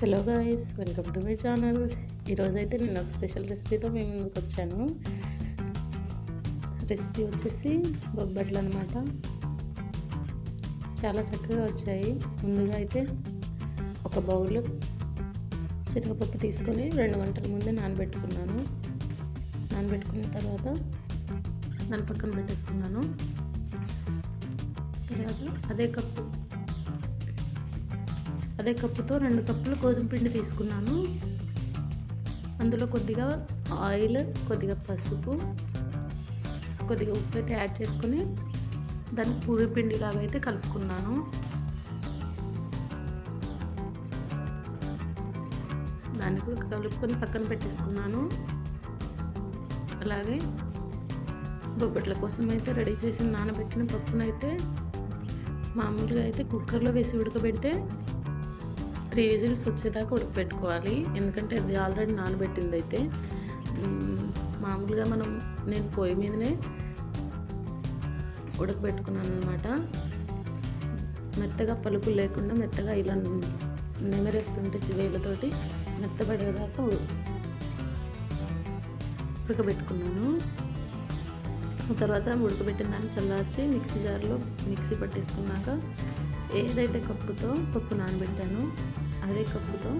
Hello guys welcome to my channel ఈరోజైతే నేను ఒక స్పెషల్ రెసిపీతో మేము ముందుకు వచ్చాను. రెసిపీ వచ్చేసి బొబ్బట్లు అనమాట చాలా చక్కగా వచ్చాయి. ముందుగా అయితే ఒక బౌల్ శనగపప్పు తీసుకొని రెండు గంటల ముందే నానబెట్టుకున్నాను. నానబెట్టుకున్న తర్వాత దాని పక్కన పెట్టేసుకున్నాను. తర్వాత అదే కప్పు. అదే కప్పుతో రెండు కప్పులు గోధుమ పిండి తీసుకున్నాను. అందులో కొద్దిగా ఆయిల్ కొద్దిగా పసుపు కొద్దిగా ఉప్పు అయితే యాడ్ చేసుకొని దాన్ని పూరి పిండి లాగా అయితే కలుపుకున్నాను. దాన్ని కూడా కలుపుకొని పక్కన పెట్టేసుకున్నాను. అలాగే బొబ్బట్ల కోసం అయితే రెడీ చేసి నానబెట్టిన పప్పునైతే మామూలుగా అయితే కుక్కర్లో వేసి ఉడకబెడితే త్రీ విజిల్స్ వచ్చేదాకా ఉడకబెట్టుకోవాలి ఎందుకంటే అది ఆల్రెడీ నానబెట్టింది అయితే మామూలుగా మనం నేను పొయ్యి మీదనే ఉడకబెట్టుకున్నాను అనమాట మెత్తగా పలుకులు లేకుండా మెత్తగా ఇలా నెమరేస్తుంటే వేలతోటి మెత్తబడేదాకా ఉడకబెట్టుకున్నాను. తర్వాత ఉడకబెట్టిన దాన్ని చల్లార్చి మిక్సీ జార్లో మిక్సీ పట్టేసుకున్నాక ఏదైతే కప్పుతో పప్పు నానబెట్టానో అదే కప్పుతో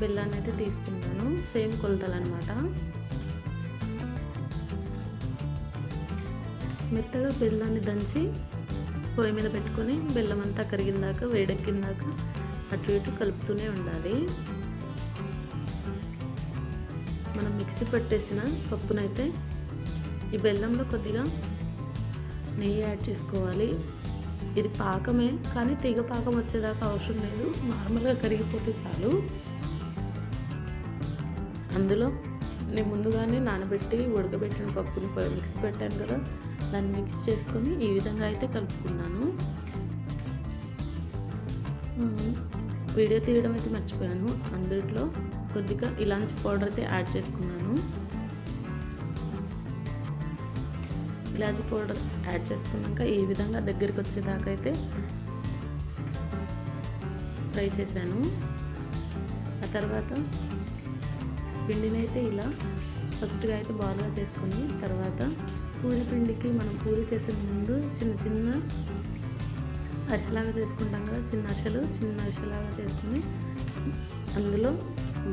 బెల్లాన్ని అయితే తీసుకున్నాను సేమ్ కొలతలు అనమాట మెత్తగా బెల్లాన్ని దంచి పొయ్యి మీద పెట్టుకొని బెల్లం అంతా కరిగిందాక వేడెక్కిందాక అటు ఇటు కలుపుతూనే ఉండాలి. మనం మిక్సీ పట్టేసిన పప్పునైతే ఈ బెల్లంలో కొద్దిగా నెయ్యి యాడ్ చేసుకోవాలి. ఇది పాకమే కానీ తీగ పాకం వచ్చేదాకా అవసరం లేదు. నార్మల్గా కరిగిపోతే చాలు. అందులో నేను ముందుగానే నానబెట్టి ఉడకబెట్టిన పప్పుని మిక్స్ పెట్టాను కదా. దాన్ని మిక్స్ చేసుకొని ఈ విధంగా అయితే కలుపుకున్నాను. వీడియో తీయడం అయితే మర్చిపోయాను. అందులో కొద్దిగా ఇలాంటి పౌడర్ అయితే యాడ్ చేసుకున్నాను. ఇలాచీ పౌడర్ యాడ్ చేసుకున్నాక ఈ విధంగా దగ్గరికి వచ్చేదాకా అయితే ఫ్రై చేశాను. ఆ తర్వాత పిండిని అయితే ఇలా ఫస్ట్గా అయితే బాగా చేసుకుని తర్వాత పూరి పిండికి మనం పూరి చేసే ముందు చిన్న చిన్న అరిసెలాగా చేసుకుంటాం కదా చిన్న అరిసెలు చిన్న అరిసెలాగా చేసుకుని అందులో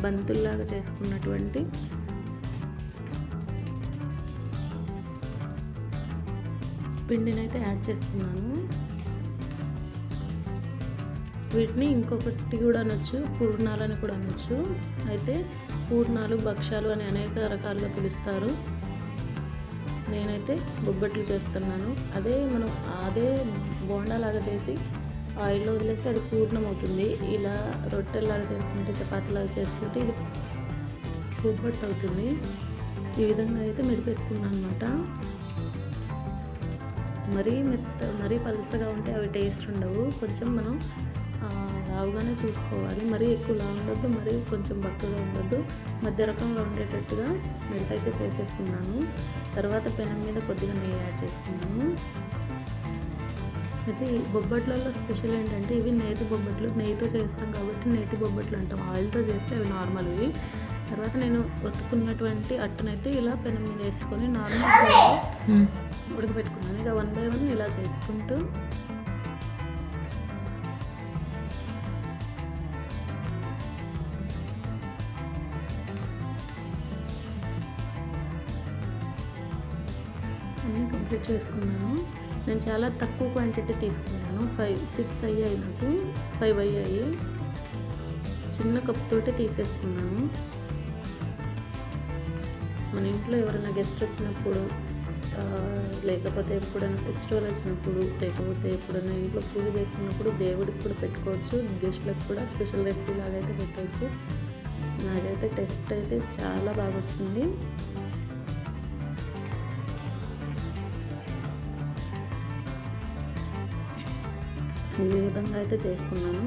బంతుల్లాగా చేసుకున్నటువంటి పిండిని అయితే యాడ్ చేస్తున్నాను. వీటిని ఇంకొకటి కూడా అనొచ్చు పూర్ణాలని కూడా అనొచ్చు. అయితే పూర్ణాలు భక్ష్యాలు అని అనేక రకాలుగా పిలుస్తారు. నేనైతే బొబ్బట్లు చేస్తున్నాను. అదే మనం అదే బోండాలాగా చేసి ఆయిల్లో వదిలేస్తే అది పూర్ణం అవుతుంది ఇలా రొట్టెలాగా చేసుకుంటే చపాతీలాగా చేసుకుంటే ఇది బొబ్బట్టు అవుతుంది ఈ విధంగా అయితే మెరిపేసుకున్నాను అనమాట మరీ మెత్త మరీ పలుసగా ఉంటే అవి టేస్ట్ ఉండవు. కొంచెం మనం లావుగానే చూసుకోవాలి. మరీ ఎక్కువ లావు ఉండొద్దు మరీ కొంచెం బక్కగా ఉండొద్దు. మధ్య రకంగా ఉండేటట్టుగా మెల్ట్ అయితే వేసేసుకున్నాను. తర్వాత పెనం మీద కొద్దిగా నెయ్యి యాడ్ చేసుకున్నాను. అయితే బొబ్బట్లలో స్పెషల్ ఏంటంటే ఇవి నేతి బొబ్బట్లు నెయ్యితో చేస్తాం కాబట్టి నేతి బొబ్బట్లు అంటాం. ఆయిల్తో చేస్తే అవి నార్మల్ ఇవి. తర్వాత నేను ఒత్తుకున్నటువంటి అట్టనైతే ఇలా పెనం మీద వేసుకొని నార్మల్ ఉడకబెట్టుకున్నాను. ఇక వన్ బై వన్ ఇలా చేసుకుంటూ అన్నీ కంప్లీట్ చేసుకున్నాను. నేను చాలా తక్కువ క్వాంటిటీ తీసుకున్నాను. ఫైవ్ సిక్స్ అయ్యాయి నాకు. ఫైవ్ అయ్యాయి. చిన్న కప్ తోటి తీసేసుకున్నాను. మన ఇంట్లో ఎవరైనా గెస్ట్ వచ్చినప్పుడు లేకపోతే ఎప్పుడైనా ఫెస్టివల్ వచ్చినప్పుడు లేకపోతే ఎప్పుడైనా ఇంట్లో పూజ చేసుకున్నప్పుడు దేవుడికి కూడా పెట్టుకోవచ్చు. గెస్ట్లకు కూడా స్పెషల్ రెసిపీ లాగా అయితే పెట్టవచ్చు నాకైతే టెస్ట్ అయితే చాలా బాగా వచ్చింది. ఈ విధంగా అయితే చేసుకున్నాను.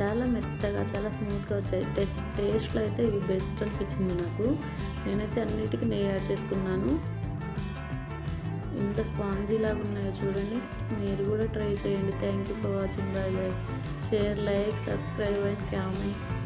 చాలా మెత్తగా చాలా స్మూత్గా వచ్చాయి. టేస్ట్ టేస్ట్లో అయితే ఇవి బెస్ట్ అనిపించింది నాకు. నేనైతే అన్నిటికీ నెయ్యి యాడ్ చేసుకున్నాను. ఇంత స్పాంజీ లాగా ఉన్నాయో చూడండి. మీరు కూడా ట్రై చేయండి. Thank you for watching bye bye share like subscribe and comment